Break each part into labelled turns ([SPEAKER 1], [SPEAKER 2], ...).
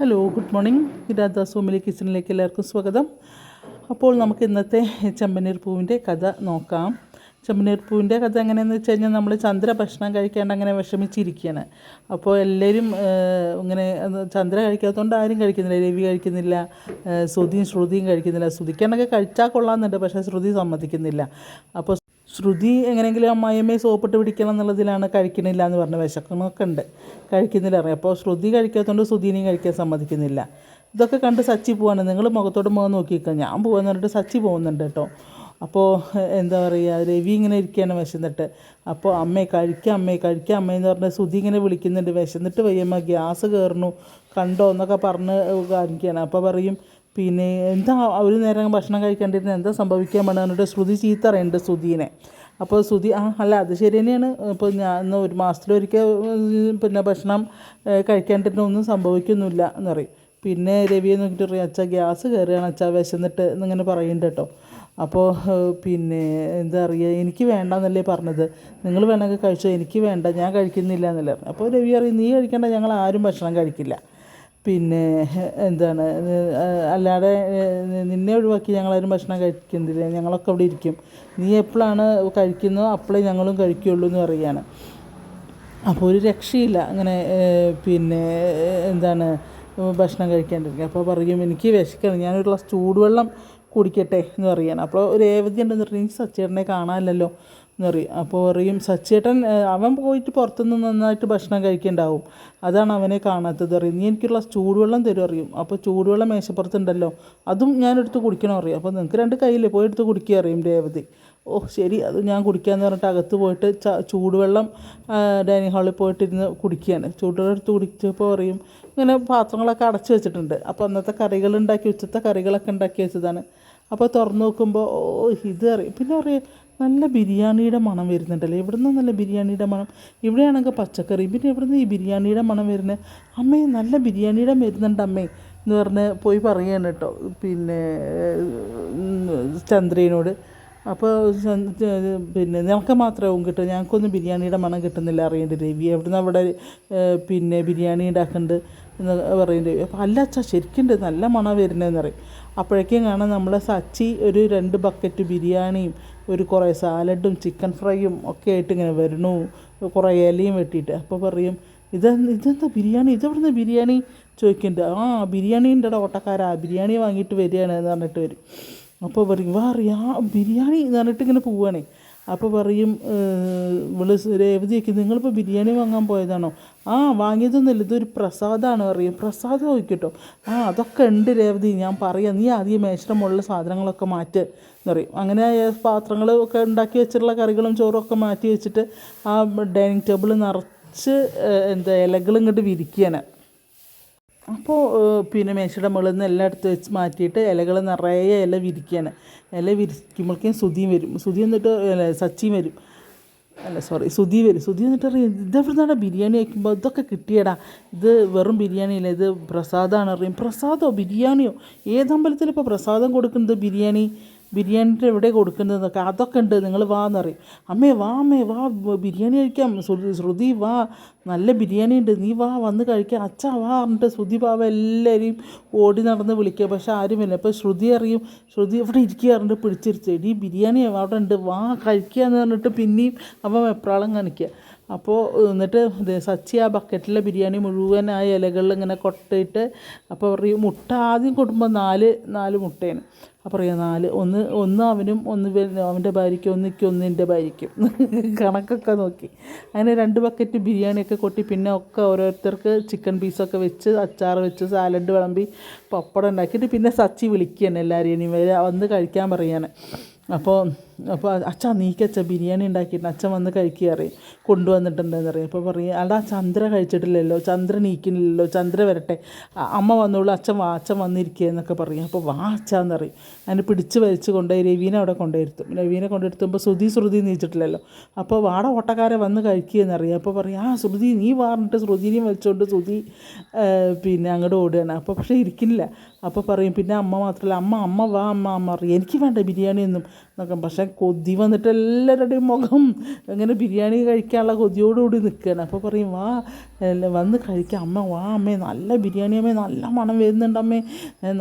[SPEAKER 1] Hello good morning ഗിരാദ സോമിലി കിച്ചണിലേക്ക് എല്ലാവർക്കും സ്വാഗതം. അപ്പോൾ നമുക്ക് ഇന്നത്തെ ചെമ്പനീർ പൂവിന്റെ കഥ നോക്കാം. ചെമ്പനീർ പൂവിന്റെ കഥ എങ്ങനെയാണെന്ന് വെച്ച് കഴിഞ്ഞാൽ നമ്മൾ ചന്ദ്ര ഭക്ഷണം കഴിക്കാണ്ട് അങ്ങനെ വിഷമിച്ചിരിക്കുകയാണ് അപ്പോൾ എല്ലാവരും ഇങ്ങനെ ചന്ദ്ര കഴിക്കാത്തതുകൊണ്ട് ആരും കഴിക്കുന്നില്ല രവി കഴിക്കുന്നില്ല ശ്രുതിയും ശ്രുതിയും കഴിക്കുന്നില്ല. ശ്രുതിക്കാണ്ടൊക്കെ കഴിച്ചാൽ കൊള്ളാമെന്നുണ്ട് പക്ഷേ ശ്രുതി സമ്മതിക്കുന്നില്ല. അപ്പോൾ ശ്രുതി എങ്ങനെയെങ്കിലും അമ്മായിയമ്മയെ സോപ്പിട്ട് പിടിക്കണം എന്നുള്ളതിലാണ് കഴിക്കണില്ല എന്ന് പറഞ്ഞ് വിശക്കണമൊക്കെ ഉണ്ട്. കഴിക്കുന്നില്ല അറിയാം. അപ്പോൾ ശ്രുതി കഴിക്കാത്തതുകൊണ്ട് ശ്രുതിനെയും കഴിക്കാൻ സമ്മതിക്കുന്നില്ല. ഇതൊക്കെ കണ്ട് സച്ചി പോവാണ്. നിങ്ങൾ മുഖത്തോട് മുഖം നോക്കിയിരിക്കുക ഞാൻ പോകാന്ന് പറഞ്ഞിട്ട് സച്ചി പോകുന്നുണ്ട് കേട്ടോ. അപ്പോൾ എന്താ പറയുക രവി ഇങ്ങനെ ഇരിക്കുകയാണ് വിശന്നിട്ട്. അപ്പോൾ അമ്മയെ കഴിക്കാം അമ്മയെ കഴിക്കാം അമ്മയെന്ന് പറഞ്ഞ് ശ്രുതി ഇങ്ങനെ വിളിക്കുന്നുണ്ട്. വിശന്നിട്ട് വയ്യമ്മ ഗ്യാസ് കയറുന്നു. കണ്ടോ എന്നൊക്കെ പറഞ്ഞ് കാണിക്കുകയാണ്. അപ്പോൾ പറയും പിന്നെ എന്താ ഒരു നേരം ഭക്ഷണം കഴിക്കാണ്ടിരുന്ന? എന്താ സംഭവിക്കാൻ പറഞ്ഞിട്ട് ശ്രുതി ചീത്ത അറിയുന്നുണ്ട് ശ്രുതിനെ. അപ്പോൾ ശ്രുതി ആ അല്ല അത് ശരി തന്നെയാണ്. ഇപ്പോൾ ഞാൻ ഇന്ന് ഒരു മാസത്തിലൊരിക്കൽ പിന്നെ ഭക്ഷണം കഴിക്കാണ്ടിരുന്ന ഒന്നും സംഭവിക്കുന്നില്ല എന്ന് പറയും. പിന്നെ രവിയെ നോക്കിയിട്ട് പറയും അച്ഛാ ഗ്യാസ് കയറുകയാണ് അച്ഛാ വിശന്നിട്ട് എന്നിങ്ങനെ പറയുന്നുണ്ട് കേട്ടോ. അപ്പോൾ പിന്നെ എന്താ പറയുക എനിക്ക് വേണ്ട എന്നല്ലേ പറഞ്ഞത്. നിങ്ങൾ വേണമെങ്കിൽ കഴിച്ചോ എനിക്ക് വേണ്ട ഞാൻ കഴിക്കുന്നില്ല എന്നല്ലേ അപ്പോൾ രവി അറിയും നീ കഴിക്കേണ്ട ഞങ്ങൾ ആരും ഭക്ഷണം കഴിക്കില്ല. പിന്നെ എന്താണ് അല്ലാതെ നിന്നെ ഒഴിവാക്കി ഞങ്ങളാരും ഭക്ഷണം കഴിക്കുന്നില്ല. ഞങ്ങളൊക്കെ അവിടെ ഇരിക്കും. നീ എപ്പോഴാണ് കഴിക്കുന്നോ അപ്പോഴേ ഞങ്ങളും കഴിക്കുകയുള്ളൂ എന്ന് പറയുകയാണ്. അപ്പോൾ ഒരു രക്ഷയില്ല. അങ്ങനെ പിന്നെ എന്താണ് ഭക്ഷണം കഴിക്കാണ്ടിരിക്കുക. അപ്പോൾ പറയും എനിക്ക് വിശക്കണം. ഞാനൊരു ഗ്ലാസ് ചൂടുവെള്ളം കുടിക്കട്ടെ എന്ന് പറയുകയാണ്. അപ്പോൾ ഒരു ഏവതി ഉണ്ടെന്ന് പറഞ്ഞാൽ സച്ചേട്ടനെ കാണാനില്ലല്ലോ. എന്ന് പറയും അപ്പോൾ പറയും സച്ചേട്ടൻ അവൻ പോയിട്ട് പുറത്തുനിന്ന് നന്നായിട്ട് ഭക്ഷണം കഴിക്കുന്നുണ്ടാവും അതാണ് അവനെ കാണാത്തത്. അറിയും നീ എനിക്കുള്ള ചൂടുവെള്ളം തരും അറിയും അപ്പോൾ ചൂടുവെള്ളം മേശപ്പുറത്തുണ്ടല്ലോ. അതും ഞാനെടുത്ത് കുടിക്കണം അറിയും അപ്പോൾ നിങ്ങൾക്ക് രണ്ട് കയ്യില്ലേ പോയി എടുത്ത് കുടിക്കുക അറിയും രേവതി. ഓ ശരി അത് ഞാൻ കുടിക്കാമെന്ന് പറഞ്ഞിട്ട് അകത്ത് പോയിട്ട് ച ചൂടുവെള്ളം ഡൈനിങ് ഹാളിൽ പോയിട്ടിരുന്ന് കുടിക്കുകയാണ്. ചൂടുവെള്ളം എടുത്ത് കുടിച്ചപ്പോൾ പറയും ഇങ്ങനെ പാത്രങ്ങളൊക്കെ അടച്ചു വെച്ചിട്ടുണ്ട്. അപ്പോൾ അന്നത്തെ കറികൾ ഉണ്ടാക്കി ഉച്ചത്തെ കറികളൊക്കെ ഉണ്ടാക്കി വെച്ചതാണ്. അപ്പോൾ തുറന്നു നോക്കുമ്പോൾ ഓ ഇത് അറിയും പിന്നെ പറയും നല്ല ബിരിയാണിയുടെ മണം വരുന്നുണ്ടല്ലേ? ഇവിടെ നിന്ന് നല്ല ബിരിയാണിയുടെ മണം? ഇവിടെയാണെങ്കിൽ പച്ചക്കറി. പിന്നെ എവിടുന്ന് ഈ ബിരിയാണിയുടെ മണം വരുന്നത് അമ്മേ നല്ല ബിരിയാണിയുടെ വരുന്നുണ്ട് അമ്മേ എന്ന് പറഞ്ഞ് പോയി പറയുകയാണ് കേട്ടോ. പിന്നെ ചന്ദ്രനോട്. അപ്പോൾ പിന്നെ നിനക്ക് മാത്രമാവും കിട്ടും. ഞങ്ങൾക്കൊന്നും ബിരിയാണിയുടെ മണം കിട്ടുന്നില്ല അറിയേണ്ടി രവി. എവിടുന്ന് അവിടെ പിന്നെ ബിരിയാണി ഉണ്ടാക്കുന്നുണ്ട് എന്ന് പറയേണ്ടി രവി. അപ്പോൾ അല്ല അച്ഛാ ശരിക്കുണ്ട് നല്ല മണം വരുന്നതെന്ന് പറയും. അപ്പോഴേക്കും കാണാം നമ്മളെ സച്ചി ഒരു രണ്ട് ബക്കറ്റ് ബിരിയാണിയും ഒരു കുറേ സാലഡും ചിക്കൻ ഫ്രൈയും ഒക്കെ ആയിട്ട് ഇങ്ങനെ വരണു കുറേ ഇലയും വെട്ടിയിട്ട്. അപ്പോൾ പറയും ഇത് ഇതെന്താ ബിരിയാണി? ഇതെവിടുന്ന് ബിരിയാണി? ചോദിക്കുന്നുണ്ട്. ആ ബിരിയാണി ബിരിയാണീന്റെ ഓട്ടക്കാരാ. ബിരിയാണി വാങ്ങിയിട്ട് വരികയാണ് എന്ന് പറഞ്ഞിട്ട് വരും. അപ്പോൾ പറയും വാ അറിയാ ബിരിയാണി എന്ന് പറഞ്ഞിട്ട് ഇങ്ങനെ പോവുകയാണേ അപ്പോൾ പറയും ഇവൾ രേവതിയൊക്കെ നിങ്ങളിപ്പോൾ ബിരിയാണി വാങ്ങാൻ പോയതാണോ? ആ വാങ്ങിയതൊന്നുമില്ല ഇതൊരു പ്രസാദമാണ് പറയും. പ്രസാദം നോക്കിട്ടോ ആ അതൊക്കെ ഉണ്ട് രേവതി ഞാൻ പറയാം. നീ ആദ്യം മേശ്രമുള്ള സാധനങ്ങളൊക്കെ മാറ്റ് എന്ന് പറയും. അങ്ങനെ പാത്രങ്ങൾ ഒക്കെ ഉണ്ടാക്കി വെച്ചിട്ടുള്ള കറികളും ചോറും ഒക്കെ മാറ്റി വെച്ചിട്ട് ആ ഡൈനിങ് ടേബിൾ നിറച്ച് എന്താ ഇലകൾ ഇങ്ങോട്ട് വിരിക്കുകയാണ് അപ്പോൾ പിന്നെ മേശയുടെ മുകളിൽ നിന്ന് എല്ലാം എടുത്ത് വെച്ച് മാറ്റിയിട്ട് ഇലകൾ നിറയെ ഇല വിരിക്കുകയാണ് ഇല വിരിക്കുമ്പോഴേക്കും സുതിയും വരും. സുതി എന്നിട്ട് സച്ചിയും വരും. അല്ല സോറി സുധി വരും. സുധി എന്നിട്ട് പറയും ഇതെവിടുന്നാണ് ബിരിയാണി വയ്ക്കുമ്പോൾ ഇതൊക്കെ കിട്ടിയടാ. ഇത് വെറും ബിരിയാണി അല്ല ഇത് പ്രസാദമാണ് അറിയും പ്രസാദമോ ബിരിയാണിയോ? ഏതമ്പലത്തിൽ ഇപ്പോൾ പ്രസാദം കൊടുക്കുന്നത് ബിരിയാണി? ബിരിയാണിന്റെ എവിടെ കൊടുക്കുന്നതൊക്കെ അതൊക്കെ ഉണ്ട്. നിങ്ങൾ വാ എന്നറിയും അമ്മേ വാ അമ്മേ വാ ബിരിയാണി കഴിക്കാം. ശ്രുതി വാ. നല്ല ബിരിയാണി ഉണ്ട്. നീ വാ വന്ന് കഴിക്കാം. അച്ഛാ വാ പറഞ്ഞിട്ട് ശ്രുതി പാവ എല്ലാവരെയും ഓടി നടന്ന് വിളിക്കുക. പക്ഷെ ആരുമില്ല. അപ്പോൾ ശ്രുതി അറിയും. ശ്രുതി അവിടെ ഇരിക്കുക പറഞ്ഞിട്ട് ഈ ബിരിയാണി അവിടെ ഉണ്ട്. വാ കഴിക്കുക എന്ന് പറഞ്ഞിട്ട് പിന്നെയും അവൻ എപ്രാളം കാണിക്കുക. അപ്പോൾ എന്നിട്ട് സച്ചി ആ ബക്കറ്റിലെ ബിരിയാണി മുഴുവൻ ആ ഇലകളിൽ ഇങ്ങനെ കൊട്ടയിട്ട് അപ്പോൾ പറയും മുട്ട ആദ്യം കൊടുക്കുമ്പോൾ നാല് നാല് മുട്ടയാണ്. അപ്പോൾ പറയാം നാല് ഒന്ന് ഒന്ന് അവനും ഒന്ന് അവന്റെ ഭാര്യയ്ക്കും ഒന്നിക്ക് ഒന്ന് എന്റെ ഭാര്യയ്ക്കും. കണക്കൊക്കെ നോക്കി. അങ്ങനെ രണ്ട് ബക്കറ്റ് ബിരിയാണിയൊക്കെ കൊട്ടി പിന്നെ ഒക്കെ ഓരോരുത്തർക്ക് ചിക്കൻ പീസൊക്കെ വെച്ച് അച്ചാർ വെച്ച് സാലഡ് വിളമ്പി പപ്പടം ഉണ്ടാക്കിയിട്ട് പിന്നെ സച്ചി വിളിക്കുകയാണ് എല്ലാവരെയും വന്ന് കഴിക്കാൻ പറയാണ്. അപ്പോൾ അപ്പോൾ അച്ഛാ നീക്കച്ച ബിരിയാണി ഉണ്ടാക്കിയിട്ടുണ്ട്. അച്ഛൻ വന്ന് കഴിക്കുക അറിയും കൊണ്ടുവന്നിട്ടുണ്ടെന്ന് അറിയാം അപ്പോൾ പറയും അടാ ചന്ദ്ര കഴിച്ചിട്ടില്ലല്ലോ. ചന്ദ്ര നീക്കുന്നില്ലല്ലോ ചന്ദ്ര വരട്ടെ. അമ്മ വന്നോളൂ. അച്ഛൻ വാ അച്ഛൻ വന്നിരിക്കുക എന്നൊക്കെ പറയും. അപ്പോൾ വാ അച്ഛാന്ന് പറയും. അതിനെ പിടിച്ച് വലിച്ച് കൊണ്ടുപോയി രവീനെ അവിടെ കൊണ്ടുവരുത്തും. രവീനെ കൊണ്ടുവരുത്തുമ്പോൾ ശ്രുതി ശ്രുതി നീച്ചിട്ടില്ലല്ലോ. അപ്പോൾ വാട ഓട്ടക്കാരെ വന്ന് കഴിക്കുക എന്നറിയാം അപ്പോൾ പറയും ആ ശ്രുതി നീ വാറിട്ട് ശ്രുതിനെയും വലിച്ചുകൊണ്ട് ശ്രുതി പിന്നെ അങ്ങോട്ട് ഓടുകയാണ്. അപ്പോൾ പക്ഷേ ഇരിക്കുന്നില്ല. അപ്പോൾ പറയും പിന്നെ അമ്മ മാത്രമല്ല അമ്മ അമ്മ വാ അമ്മ അമ്മ പറയും. എനിക്ക് വേണ്ട ബിരിയാണിയൊന്നും എന്നൊക്കെ പക്ഷേ കൊതി വന്നിട്ട് എല്ലാവരുടെയും മുഖം അങ്ങനെ ബിരിയാണി കഴിക്കാനുള്ള കൊതിയോടുകൂടി നിൽക്കുകയാണ്. അപ്പോൾ പറയും വാ വന്ന് കഴിക്കാം അമ്മ വാ അമ്മേ നല്ല ബിരിയാണി അമ്മേ നല്ല മണം വരുന്നുണ്ട് അമ്മേ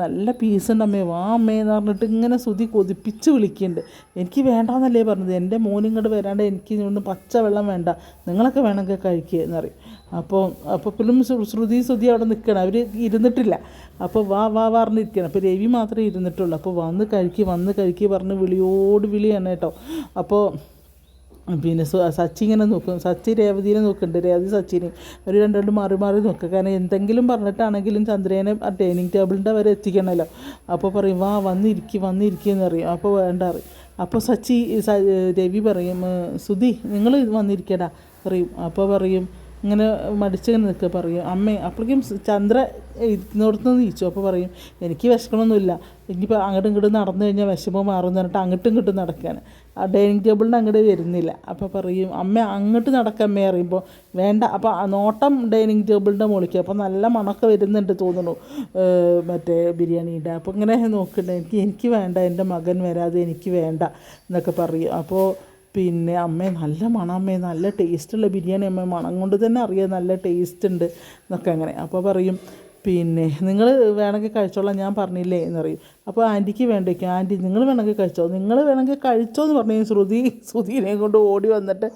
[SPEAKER 1] നല്ല പീസ് ഉണ്ട് അമ്മേ വാ അമ്മേ എന്ന് പറഞ്ഞിട്ട് ഇങ്ങനെ സുതി കൊതിപ്പിച്ച് വിളിക്കുന്നുണ്ട്. എനിക്ക് വേണ്ടാന്നല്ലേ പറഞ്ഞത്? എന്റെ മോനും ഇങ്ങോട്ട് വരാണ്ട് എനിക്ക് ഇവിടുന്ന് പച്ച വെള്ളം വേണ്ട നിങ്ങളൊക്കെ വേണമെങ്കിൽ കഴിക്കുക എന്ന് പറയും. അപ്പോൾ അപ്പോൾ ശ്രു- ശ്രുതി ശ്രുതി അവിടെ നിൽക്കണം അവർ ഇരുന്നിട്ടില്ല. അപ്പോൾ വാ വാ പറഞ്ഞിരിക്കണം അപ്പോൾ രവി മാത്രമേ ഇരുന്നിട്ടുള്ളൂ. അപ്പോൾ വന്ന് കഴിക്കുക വന്ന് കഴിക്കുക പറഞ്ഞ് വിളിയോട് വിളിയാണ് കേട്ടോ. അപ്പോൾ പിന്നെ സച്ചി ഇങ്ങനെ നോക്കും. സച്ചി രേവതിനെ നോക്കുന്നുണ്ട്. രേവതി സച്ചിനെ അവർ രണ്ടും മാറി മാറി നോക്കുക. കാരണം എന്തെങ്കിലും പറഞ്ഞിട്ടാണെങ്കിലും ചന്ദ്രേനെ ആ ഡൈനിങ് ടേബിളിന്റെ വരെ എത്തിക്കണമല്ലോ. അപ്പോൾ പറയും വാ വന്നിരിക്കി വന്നിരിക്കുകയെന്ന് അറിയും അപ്പോൾ വേണ്ട അറിയും അപ്പോൾ സച്ചി രവി പറയും "ഏ, സുധി നിങ്ങൾ വന്നിരിക്കടാ പറയും. അപ്പോൾ പറയും ഇങ്ങനെ മടിച്ചിങ്ങനെ നിൽക്കുക പറയും അമ്മേ അപ്പോഴേക്കും ചന്ദ്ര ഇരുന്നോടത്ത് നീച്ചു. അപ്പോൾ പറയും എനിക്ക് വിശക്കണമൊന്നുമില്ല ഇനിയിപ്പോൾ അങ്ങോട്ടും ഇങ്ങോട്ടും നടന്നു കഴിഞ്ഞാൽ വിശമം മാറും എന്ന് പറഞ്ഞിട്ട് അങ്ങോട്ടും ഇങ്ങോട്ടും നടക്കാൻ ആ ഡൈനിങ് ടേബിളിന്റെ അങ്ങോട്ട് വരുന്നില്ല. അപ്പോൾ പറയും അമ്മ അങ്ങോട്ട് നടക്കമ്മേ അറിയുമ്പോൾ വേണ്ട. അപ്പോൾ നോട്ടം ഡൈനിങ് ടേബിളിന്റെ മുകളിലേക്ക് അപ്പോൾ നല്ല മണമൊക്കെ വരുന്നുണ്ട് തോന്നുന്നു മറ്റേ ബിരിയാണിയുടെ അപ്പോൾ ഇങ്ങനെ നോക്കുന്നുണ്ട് എനിക്ക് എനിക്ക് വേണ്ട എന്റെ മകൻ വരാതെ എനിക്ക് വേണ്ട എന്നൊക്കെ പറയും. അപ്പോൾ പിന്നെ അമ്മേ നല്ല മണം അമ്മേ നല്ല ടേസ്റ്റുള്ള ബിരിയാണി അമ്മ. മണം കൊണ്ട് തന്നെ അറിയാം നല്ല ടേസ്റ്റ് ഉണ്ട് എന്നൊക്കെ അങ്ങനെ. അപ്പോൾ പറയും പിന്നെ നിങ്ങൾ വേണമെങ്കിൽ കഴിച്ചോളാം ഞാൻ പറഞ്ഞില്ലേ എന്ന് പറയും. അപ്പോൾ ആന്റിക്ക് വേണ്ടിയിരിക്കും ആന്റി നിങ്ങൾ വേണമെങ്കിൽ കഴിച്ചോ? നിങ്ങൾ വേണമെങ്കിൽ കഴിച്ചോ എന്ന് പറഞ്ഞു ശ്രുതി ശ്രുതിനെ കൊണ്ട് ഓടി വന്നിട്ട്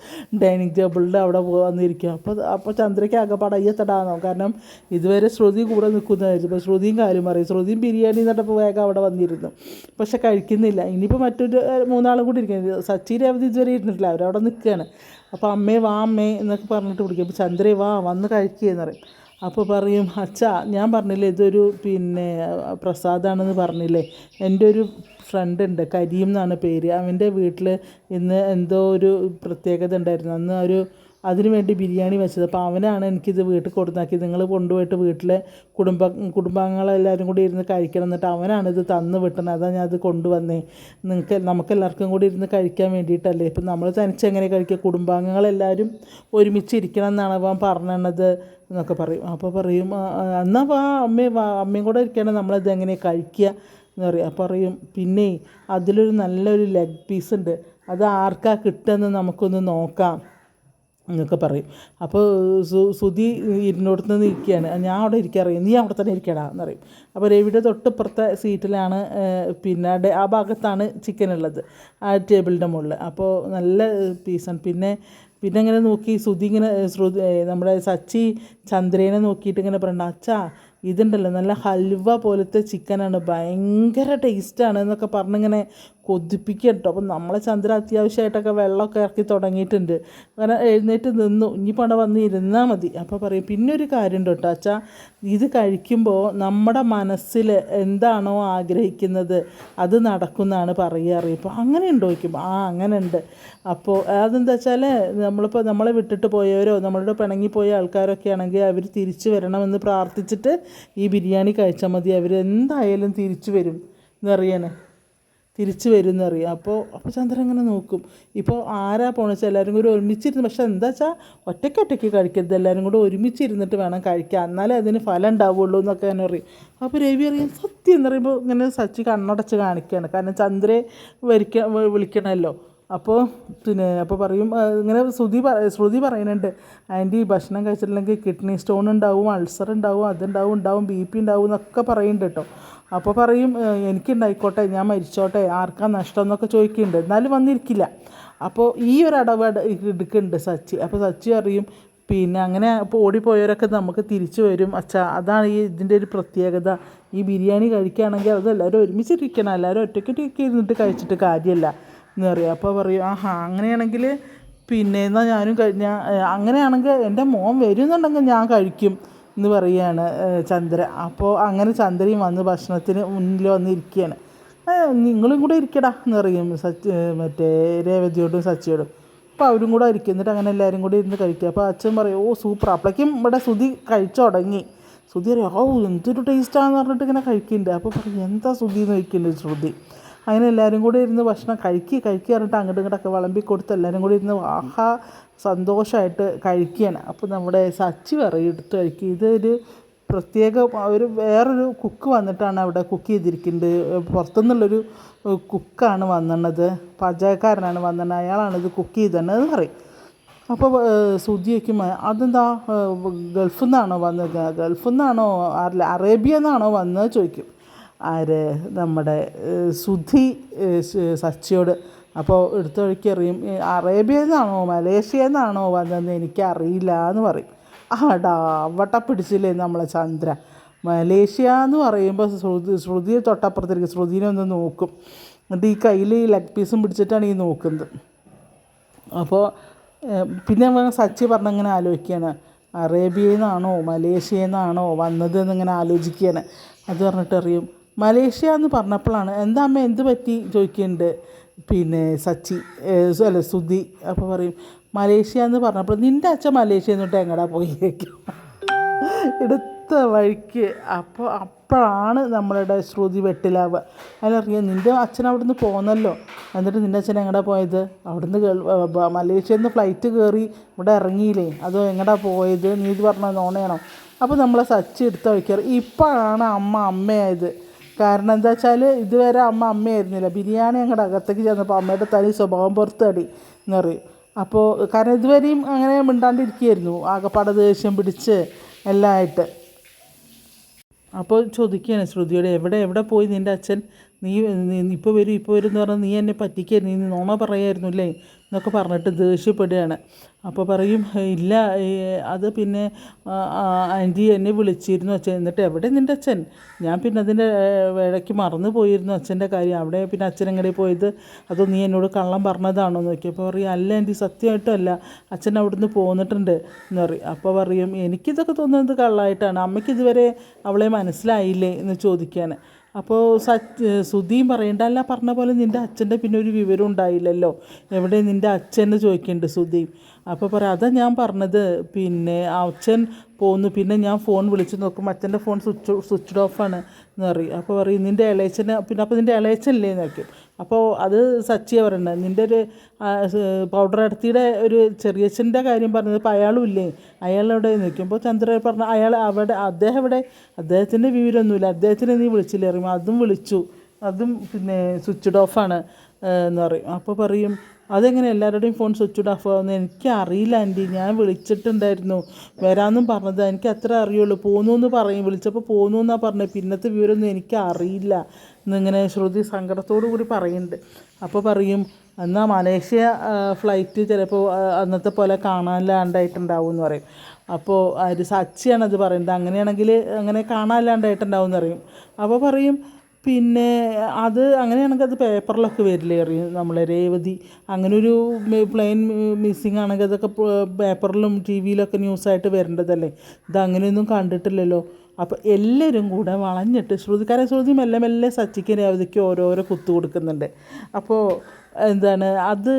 [SPEAKER 1] ഡൈനിങ് ടേബിളിന്റെ അവിടെ വന്നിരിക്കുക വന്നിരിക്കും. അപ്പോൾ അപ്പോൾ ചന്ദ്രയ്ക്ക് ആകെപ്പാട് അയ്യത്തടാന്നോ? കാരണം ഇതുവരെ ശ്രുതി കൂടെ നിൽക്കുന്നതായിരുന്നു. ഇപ്പോൾ ശ്രുതിയും കാര്യം പറയും. ശ്രുതിയും ബിരിയാണി എന്നിട്ടപ്പോൾ വേഗം അവിടെ വന്നിരുന്നു. പക്ഷെ കഴിക്കുന്നില്ല. ഇനിയിപ്പോൾ മറ്റൊരു മൂന്നാളും കൂടി ഇരിക്കുന്നത് സച്ചി രേവതി ഇതുവരെ ഇരുന്നിട്ടില്ല. അവരവിടെ നിൽക്കുകയാണ്. അപ്പോൾ അമ്മേ വാ അമ്മേ എന്നൊക്കെ പറഞ്ഞിട്ട് വിളിക്കും. അപ്പോൾ ചന്ദ്രേ വാ വന്ന് കഴിക്കുകയെന്ന് പറയും. അപ്പോൾ പറയും അച്ഛാ ഞാൻ പറഞ്ഞില്ലേ ഇതൊരു പിന്നെ പ്രസാദാണെന്ന് പറഞ്ഞില്ലേ? എന്റെ ഒരു ഫ്രണ്ട് ഉണ്ട് കരീം എന്നാണ് പേര്. അവന്റെ വീട്ടിൽ ഇന്ന് എന്തോ ഒരു പ്രത്യേകത ഉണ്ടായിരുന്നു. അന്ന് ഒരു അതിനു വേണ്ടി ബിരിയാണി വെച്ചത്. അപ്പോൾ അവനാണ് എനിക്കിത് വീട്ടിൽ കൊടുത്താക്കി നിങ്ങൾ കൊണ്ടുപോയിട്ട് വീട്ടിലെ കുടുംബ കുടുംബാംഗങ്ങളെല്ലാവരും കൂടി ഇരുന്ന് കഴിക്കണം എന്നിട്ട് അവനാണ് ഇത് തന്ന് വിട്ടത്. അതാണ് ഞാൻ അത് കൊണ്ടുവന്നേ. നിങ്ങൾക്ക് നമുക്കെല്ലാവർക്കും കൂടി ഇരുന്ന് കഴിക്കാൻ വേണ്ടിയിട്ടല്ലേ? ഇപ്പം നമ്മൾ തനിച്ച് എങ്ങനെ കഴിക്കുക കുടുംബാംഗങ്ങളെല്ലാവരും ഒരുമിച്ച് ഇരിക്കണം എന്നാണ് അവൻ പറഞ്ഞത് എന്നൊക്കെ പറയും. അപ്പോൾ പറയും എന്നാൽ ആ, അമ്മയും അമ്മയും കൂടെ ഇരിക്കണം നമ്മളത് എങ്ങനെ കഴിക്കുക എന്ന് പറയും. അപ്പോൾ പറയും പിന്നെ അതിലൊരു നല്ലൊരു ലെഗ് പീസ് ഉണ്ട്. അത് ആർക്കാ കിട്ടുമെന്ന് നമുക്കൊന്ന് നോക്കാം. എന്നൊക്കെ പറയും. അപ്പോൾ സു സുധി ഇരുന്നോടത്ത് നിന്ന് ഇരിക്കുകയാണ് ഞാൻ അവിടെ ഇരിക്കാറിയും നീ അവിടെ തന്നെ ഇരിക്കടാ എന്ന് പറയും അപ്പോൾ രവിയുടെ തൊട്ടിപ്പുറത്തെ സീറ്റിലാണ് പിന്നെ ആ ഭാഗത്താണ് ചിക്കൻ ഉള്ളത് ആ ടേബിളിന്റെ മുകളിൽ. അപ്പോൾ നല്ല പീസാണ് പിന്നെ പിന്നെ ഇങ്ങനെ നോക്കി സുധി ഇങ്ങനെ ശ്രുതി നമ്മുടെ സച്ചി ചന്ദ്രേനെ നോക്കിയിട്ട് ഇങ്ങനെ പറയണ്ട അച്ഛാ ഇതുണ്ടല്ലോ നല്ല ഹൽവ പോലത്തെ ചിക്കനാണ് ഭയങ്കര ടേസ്റ്റാണ് എന്നൊക്കെ പറഞ്ഞിങ്ങനെ കൊതിപ്പിക്കുക കേട്ടോ അപ്പം നമ്മളെ ചന്ദ്ര അത്യാവശ്യമായിട്ടൊക്കെ വെള്ളമൊക്കെ ഇറക്കി തുടങ്ങിയിട്ടുണ്ട്. അങ്ങനെ എഴുന്നേറ്റ് നിന്നു. ഇനിയിപ്പോൾ അവിടെ വന്ന് ഇരുന്നാൽ മതി. അപ്പോൾ പറയും പിന്നെ ഒരു കാര്യമുണ്ട് കേട്ടോ അച്ഛാ. ഇത് കഴിക്കുമ്പോൾ നമ്മുടെ മനസ്സിൽ എന്താണോ ആഗ്രഹിക്കുന്നത് അത് നടക്കുന്നതാണ് പറയുക അപ്പോൾ അങ്ങനെ ഉണ്ടോ ആ അങ്ങനെ ഉണ്ട് അപ്പോൾ അതെന്താ വെച്ചാൽ നമ്മളിപ്പോൾ നമ്മളെ വിട്ടിട്ട് പോയവരോ നമ്മളുടെ പിണങ്ങിപ്പോയ ആൾക്കാരൊക്കെ ആണെങ്കിൽ അവർ തിരിച്ചു വരണമെന്ന് പ്രാർത്ഥിച്ചിട്ട് ഈ ബിരിയാണി കഴിച്ചാൽ മതി. അവർ എന്തായാലും തിരിച്ചു വരും. എന്നറിയാനേ? തിരിച്ചു വരും എന്നറിയാം അപ്പോൾ അപ്പോൾ ചന്ദ്രൻ ഇങ്ങനെ നോക്കും. ഇപ്പോൾ ആരാ പോണെന്ന് വെച്ചാൽ എല്ലാവരും കൂടി ഒരുമിച്ചിരുന്ന് പക്ഷെ എന്താ വെച്ചാൽ ഒറ്റയ്ക്ക് ഒറ്റയ്ക്ക് കഴിക്കരുത്. എല്ലാവരും കൂടി ഒരുമിച്ചിരുന്നിട്ട് വേണം കഴിക്കാൻ. എന്നാലേ അതിന് ഫലം ഉണ്ടാവുള്ളൂ എന്നൊക്കെ തന്നെ പറയും. അപ്പോൾ രവി അറിയാം സത്യം എന്ന് പറയുമ്പോൾ ഇങ്ങനെ സച്ചി കണ്ണടച്ച് കാണിക്കുകയാണ് കാരണം ചന്ദ്രയെ വരിക്ക വിളിക്കണമല്ലോ. അപ്പോൾ പിന്നെ അപ്പോൾ പറയും ഇങ്ങനെ ശ്രുതി ശ്രുതി പറയുന്നുണ്ട്. ആന്റി ഭക്ഷണം കഴിച്ചിട്ടില്ലെങ്കിൽ കിഡ്നി സ്റ്റോൺ ഉണ്ടാവും അൾസർ ഉണ്ടാവും അതുണ്ടാവും ഉണ്ടാവും ബി പി ഉണ്ടാവും എന്നൊക്കെ പറയുന്നുണ്ട് കേട്ടോ. അപ്പോൾ പറയും "ഏഹ്, എനിക്കുണ്ടായിക്കോട്ടെ ഞാൻ മരിച്ചോട്ടെ ആർക്കാ നഷ്ടം എന്നൊക്കെ ചോദിക്കുന്നുണ്ട്. എന്നാലും വന്നിരിക്കില്ല. അപ്പോൾ ഈ ഒരു അട- എടുക്കുന്നുണ്ട് സച്ചി. അപ്പോൾ സച്ചി അറിയും പിന്നെ അങ്ങനെ ഓടിപ്പോയവരൊക്കെ നമുക്ക് തിരിച്ചു വരും. അച്ഛാ അതാണ് ഈ ഇതിന്റെ ഒരു പ്രത്യേകത. ഈ ബിരിയാണി കഴിക്കുകയാണെങ്കിൽ അത് എല്ലാവരും ഒരുമിച്ചിരിക്കണം. എല്ലാവരും ഒറ്റയ്ക്കൊറ്റയ്ക്ക് ഇരുന്നിട്ട് കഴിച്ചിട്ട് കാര്യമല്ല. എന്ന് പറയും. അപ്പോൾ പറയും ആഹാ അങ്ങനെയാണെങ്കിൽ പിന്നെ എന്നാൽ ഞാനും ഞാൻ അങ്ങനെയാണെങ്കിൽ എന്റെ മോൻ വരുന്നുണ്ടെങ്കിൽ ഞാൻ കഴിക്കും. എന്ന് പറയുകയാണ് ചന്ദ്ര. അപ്പോൾ അങ്ങനെ ചന്ദ്രയും വന്ന് ഭക്ഷണത്തിന് മുന്നിൽ വന്നിരിക്കുകയാണ്. "ഏഹ്, നിങ്ങളും കൂടെ ഇരിക്കടാ എന്ന് പറയും സച്ച് മറ്റേ രേവതിയോടും സച്ചിയോടും. അപ്പോൾ അവരും കൂടെ ഇരിക്കും. എന്നിട്ട് അങ്ങനെ എല്ലാവരും കൂടി ഇരുന്ന് കഴിക്കുക അപ്പോൾ അച്ഛൻ പറയും ഓ സൂപ്പർ. അപ്പോഴേക്കും ഇവിടെ സുതി കഴിച്ചു തുടങ്ങി. സുതി പറയും ഓ എന്തൊരു ടേസ്റ്റാണെന്ന് പറഞ്ഞിട്ട് ഇങ്ങനെ കഴിക്കുന്നുണ്ട് അപ്പോൾ പറയും എന്താ സുതി എന്ന് ചോദിക്കുന്നുണ്ട് ശ്രുതി. അങ്ങനെ എല്ലാവരും കൂടി ഇരുന്ന് ഭക്ഷണം കഴിക്കുക കഴിക്കുക പറഞ്ഞിട്ട് അങ്ങോട്ടും ഇങ്ങോട്ടൊക്കെ വിളമ്പി കൊടുത്ത് എല്ലാവരും കൂടി ഇരുന്ന് ആഹാ സന്തോഷമായിട്ട് കഴിക്കുകയാണ്. അപ്പോൾ നമ്മുടെ സച്ചി പറയും എടുത്ത് കഴിക്കുക ഇതൊരു പ്രത്യേക ഒരു വേറൊരു കുക്ക് വന്നിട്ടാണ് അവിടെ കുക്ക് ചെയ്തിരിക്കുന്നത്. പുറത്തുനിന്നുള്ളൊരു കുക്കാണ് വന്നത് പാചകക്കാരനാണ് വന്നത് അയാളാണ് ഇത് കുക്ക് ചെയ്തതെന്ന് പറയും. അപ്പോൾ വയ്ക്കുമ്പോൾ അതെന്താ ഗൾഫിൽ നിന്നാണോ വന്നത്? ഗൾഫിൽ നിന്നാണോ അറേബ്യ നിന്നാണോ വന്നത് ചോദിക്കും. ആര്? നമ്മുടെ സുധി സച്ചിയോട്. അപ്പോൾ എടുത്ത വഴിക്ക് അറിയും അറേബ്യയിൽ നിന്നാണോ മലേഷ്യയിൽ നിന്നാണോ വന്നതെന്ന് എനിക്കറിയില്ല എന്ന് പറയും. ആടാ വട്ട പിടിച്ചില്ലേ നമ്മളെ ചന്ദ്ര? മലേഷ്യ എന്ന് പറയുമ്പോൾ ശ്രുതി ശ്രുതിയെ തൊട്ടപ്പുറത്തിരിക്കും. ശ്രുതിനെ ഒന്ന് നോക്കും. എന്നിട്ട് ഈ കയ്യിൽ ഈ ലെഗ് പീസും പിടിച്ചിട്ടാണ് ഈ നോക്കുന്നത്. അപ്പോൾ പിന്നെ സച്ചി പറഞ്ഞിങ്ങനെ ആലോചിക്കുകയാണ് അറേബ്യയിൽ നിന്നാണോ മലേഷ്യയിൽ നിന്നാണോ വന്നത് എന്നിങ്ങനെ ആലോചിക്കുകയാണ് അത് പറഞ്ഞിട്ട് അറിയും മലേഷ്യ എന്ന് പറഞ്ഞപ്പോഴാണ് എന്താ അമ്മ എന്ത് പറ്റി? ചോദിക്കുന്നുണ്ട്. പിന്നെ സച്ചി അല്ല സുധി അപ്പോൾ പറയും മലേഷ്യ എന്ന് പറഞ്ഞപ്പോൾ നിന്റെ അച്ഛൻ മലേഷ്യ എന്നിട്ട് എങ്ങടാ പോയിരിക്കും എടുത്ത വഴിക്ക് അപ്പോൾ അപ്പോഴാണ് നമ്മളുടെ ശ്രുതി വെട്ടിലാവുക. അതിലറിയാം നിന്റെ അച്ഛൻ അവിടുന്ന് പോന്നല്ലോ. എന്നിട്ട് നിന്റെ അച്ഛൻ എങ്ങടാ പോയത്? അവിടുന്ന് മലേഷ്യയിൽ നിന്ന് ഫ്ലൈറ്റ് കയറി ഇവിടെ ഇറങ്ങിയില്ലേ. അതോ എങ്ങടാ പോയത്? നീ ഇത് പറഞ്ഞ നോണയാണോ അപ്പോൾ നമ്മളെ സച്ചി എടുത്ത വയ്ക്കാറ് ഇപ്പോഴാണ് അമ്മ അമ്മയായത്. കാരണം എന്താ വെച്ചാൽ ഇതുവരെ അമ്മ അമ്മയായിരുന്നില്ല. ബിരിയാണി അങ്ങോട്ട് അകത്തേക്ക് ചെന്നപ്പോൾ അമ്മയുടെ തനി സ്വഭാവം പുറത്തടി എന്ന് പറയും. അപ്പോൾ കാരണം ഇതുവരെയും അങ്ങനെ മിണ്ടാണ്ടിരിക്കുകയായിരുന്നു ആകെപ്പാടെ ദേഷ്യം പിടിച്ച് എല്ലാം ആയിട്ട്. അപ്പോൾ ചോദിക്കുകയാണ് ശ്രുതിയോട് എവിടെ എവിടെ പോയി നിന്റെ അച്ഛൻ? നീ ഇപ്പോൾ വരും ഇപ്പോൾ വരും എന്ന് പറഞ്ഞാൽ നീ എന്നെ പറ്റിക്കായിരുന്നു. നീ നോണ പറയായിരുന്നു അല്ലേ? എന്നൊക്കെ പറഞ്ഞിട്ട് ദേഷ്യപ്പെടുകയാണ്. അപ്പോൾ പറയും ഇല്ല അത് പിന്നെ ആന്റി എന്നെ വിളിച്ചിരുന്നു അച്ഛൻ. എന്നിട്ട് എവിടെ നിന്റെ അച്ഛൻ? ഞാൻ പിന്നെ അതിന്റെ ഇടയ്ക്ക് മറന്നു പോയിരുന്നു അച്ഛന്റെ കാര്യം. അവിടെ പിന്നെ അച്ഛൻ എങ്ങനെ പോയത്? അത് നീ എന്നോട് കള്ളം പറഞ്ഞതാണോ? എന്ന് നോക്കിയപ്പോൾ പറയും അല്ല ആന്റി സത്യമായിട്ടല്ല. അച്ഛൻ അവിടുന്ന് പോന്നിട്ടുണ്ട്. എന്ന് പറയും. അപ്പോൾ പറയും എനിക്കിതൊക്കെ തോന്നുന്നത് കള്ളായിട്ടാണ്. അമ്മയ്ക്ക് ഇതുവരെ അവളെ മനസ്സിലായില്ലേ? എന്ന് ചോദിക്കാൻ അപ്പോൾ സച്ച് സുധീം പറയേണ്ട അല്ല പറഞ്ഞ പോലെ നിന്റെ അച്ഛന്റെ പിന്നെ ഒരു വിവരം ഉണ്ടായില്ലല്ലോ. എവിടെ നിന്റെ അച്ഛൻ എന്ന് ചോദിക്കുന്നുണ്ട് സുധിയും അപ്പോൾ പറയാം അതാ ഞാൻ പറഞ്ഞത്. പിന്നെ അച്ഛൻ പോന്നു. പിന്നെ ഞാൻ ഫോൺ വിളിച്ച് നോക്കും അച്ഛന്റെ ഫോൺ സ്വിച്ച് സ്വിച്ച്ഡ് ഓഫാണ് എന്ന് പറയും. അപ്പോൾ പറയും നിന്റെ ഇളയച്ചന് പിന്നെ അപ്പോൾ നിന്റെ ഇളയച്ചല്ലേ എന്ന് വയ്ക്കും അപ്പോൾ അത് സച്ചിയ പറയണ്ടത് നിന്റെ ഒരു പൗഡർ അടുത്തിയുടെ ഒരു ചെറിയച്ഛന്റെ കാര്യം പറഞ്ഞത് അപ്പോൾ അയാളും ഇല്ലേ? അയാളവിടെ നിൽക്കുമ്പോൾ ചന്ദ്ര പറഞ്ഞു അയാൾ അവിടെ അദ്ദേഹം എവിടെ അദ്ദേഹത്തിന്റെ വിവരമൊന്നുമില്ല. അദ്ദേഹത്തിനെ നീ വിളിച്ചില്ലേ? അറിയുമ്പോൾ അതും വിളിച്ചു. അതും പിന്നെ സ്വിച്ച്ഡ് ഓഫാണ് എന്ന് പറയും. അപ്പോൾ പറയും അതെങ്ങനെ എല്ലാവരുടെയും ഫോൺ സ്വിച്ച് ഓഫ് ആവുന്നത് എനിക്ക് അറിയില്ല ആന്റി ഞാൻ വിളിച്ചിട്ടുണ്ടായിരുന്നു. വരാമെന്നും പറഞ്ഞത്. എനിക്ക് അത്ര അറിയുള്ളൂ. പോന്നു എന്ന് പറയും. വിളിച്ചപ്പോൾ പോന്നു എന്നാണ് പറഞ്ഞത്. പിന്നത്തെ വിവരമൊന്നും എനിക്ക് അറിയില്ല എന്നിങ്ങനെ ശ്രുതി സങ്കടത്തോടു കൂടി പറയുന്നുണ്ട്. അപ്പോൾ പറയും എന്നാൽ മലേഷ്യ ഫ്ലൈറ്റ് ചിലപ്പോൾ അന്നത്തെ പോലെ കാണാനില്ലാണ്ടായിട്ടുണ്ടാവും എന്ന് പറയും അപ്പോൾ ഒരു സച്ചിയാണ് അത് പറയുന്നത്. അങ്ങനെയാണെങ്കിൽ അങ്ങനെ കാണാനില്ലാണ്ടായിട്ടുണ്ടാവും എന്ന് പറയും. അപ്പോൾ പറയും പിന്നെ അത് അങ്ങനെയാണെങ്കിൽ അത് പേപ്പറിലൊക്കെ വരില്ലേ അറിയും? നമ്മളെ രേവതി. അങ്ങനൊരു പ്ലെയിൻ മിസ്സിങ് ആണെങ്കിൽ അതൊക്കെ പേപ്പറിലും ടി വിയിലൊക്കെ ന്യൂസായിട്ട് വരേണ്ടതല്ലേ? ഇത് അങ്ങനെയൊന്നും കണ്ടിട്ടില്ലല്ലോ. അപ്പോൾ എല്ലാവരും കൂടെ വളഞ്ഞിട്ട് ശ്രുതിക്കാരെ ശ്രുതി മെല്ലെ മെല്ലെ സച്ചിക്ക് രേവതിക്ക് ഓരോരോ കുത്തു കൊടുക്കുന്നുണ്ട്. അപ്പോൾ എന്താണ് അത്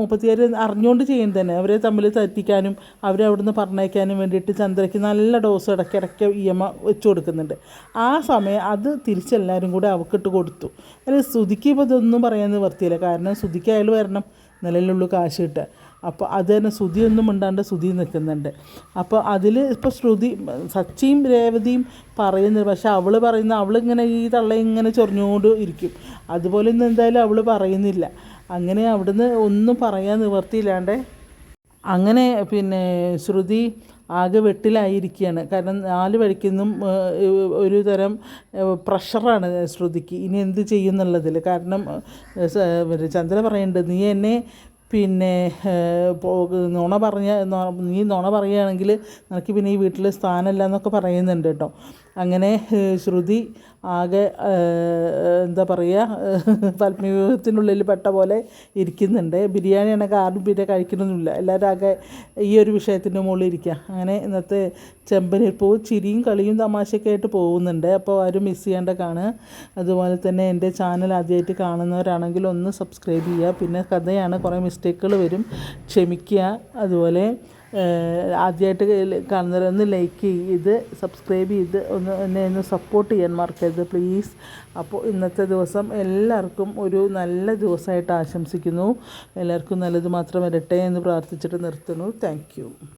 [SPEAKER 1] മുപ്പത്തിയേര് അറിഞ്ഞുകൊണ്ട് ചെയ്യും തന്നെ. അവരെ തമ്മിൽ തെറ്റിക്കാനും അവരെ അവിടുന്ന് പറഞ്ഞേക്കാനും വേണ്ടിയിട്ട് ചന്ദ്രയ്ക്ക് നല്ല ഡോസ് ഇടയ്ക്ക് ഇടയ്ക്ക് ഇ എം വെച്ച് കൊടുക്കുന്നുണ്ട്. ആ സമയം അത് തിരിച്ചെല്ലാവരും കൂടെ അവക്കിട്ട് കൊടുത്തു. അതിൽ ശ്രുതിക്ക് ഇപ്പോൾ ഇതൊന്നും പറയാൻ നിവർത്തിയില്ല കാരണം ശ്രുതിക്ക് അയാൾ വരണം നിലയിലുള്ളൂ കാശ് കിട്ടുക. അപ്പോൾ അത് തന്നെ ശ്രുതിയൊന്നും ഉണ്ടാണ്ട് ശ്രുതി നിൽക്കുന്നുണ്ട്. അപ്പോൾ അതിൽ ഇപ്പോൾ ശ്രുതി സച്ചിയും രേവതിയും പറയുന്നത് പക്ഷെ അവൾ പറയുന്ന അവളിങ്ങനെ ഈ തള്ള ഇങ്ങനെ ചൊറിഞ്ഞുകൊണ്ട് ഇരിക്കും. അതുപോലെ ഒന്നും എന്തായാലും അവൾ പറയുന്നില്ല. അങ്ങനെ അവിടുന്ന് ഒന്നും പറയാൻ നിവർത്തിയില്ലാണ്ട് അങ്ങനെ പിന്നെ ശ്രുതി ആകെ വെട്ടിലായിരിക്കുകയാണ്. കാരണം നാല് വഴിക്കൊന്നും ഒരു തരം പ്രഷറാണ് ശ്രുതിക്ക് ഇനി എന്ത് ചെയ്യും എന്നുള്ളതിൽ കാരണം ചന്ദ്ര പറയുന്നുണ്ട് നീ എന്നെ പിന്നെ നുണ പറഞ്ഞ നീ നുണ പറയുകയാണെങ്കിൽ നിനക്ക് പിന്നെ ഈ വീട്ടിൽ സ്ഥാനമില്ല എന്നൊക്കെ പറയുന്നുണ്ട് കേട്ടോ. അങ്ങനെ ശ്രുതി ആകെ എന്താ പറയുക പത്മവ്യൂഹത്തിനുള്ളിൽ പെട്ട പോലെ ഇരിക്കുന്നുണ്ട്. ബിരിയാണി ആണെങ്കിൽ ആരും പിന്നെ കഴിക്കണമെന്നില്ല എല്ലാവരും ആകെ ഈ ഒരു വിഷയത്തിന്റെ മുകളിൽ ഇരിക്കുക അങ്ങനെ ഇന്നത്തെ ചെമ്പനീർപ്പൂ ചിരിയും കളിയും തമാശയൊക്കെ ആയിട്ട് പോകുന്നുണ്ട്. അപ്പോൾ ആരും മിസ് ചെയ്യേണ്ട കാണുക. അതുപോലെ തന്നെ എന്റെ ചാനൽ ആദ്യമായിട്ട് കാണുന്നവരാണെങ്കിൽ ഒന്ന് സബ്സ്ക്രൈബ് ചെയ്യുക. പിന്നെ കഥയാണ് കുറേ മിസ്റ്റേക്കുകൾ വരും. ക്ഷമിക്കുക. അതുപോലെ ആദ്യമായിട്ട് കാണുന്നവരൊന്ന് ലൈക്ക് ചെയ്ത് സബ്സ്ക്രൈബ് ചെയ്ത് ഒന്ന് എന്നെ ഒന്ന് സപ്പോർട്ട് ചെയ്യാൻ മറക്കരുത് പ്ലീസ് അപ്പോൾ ഇന്നത്തെ ദിവസം എല്ലാവർക്കും ഒരു നല്ല ദിവസമായിട്ട് ആശംസിക്കുന്നു. എല്ലാവർക്കും നല്ലത് മാത്രം വരട്ടെ എന്ന് പ്രാർത്ഥിച്ചിട്ട് നിർത്തുന്നു. താങ്ക്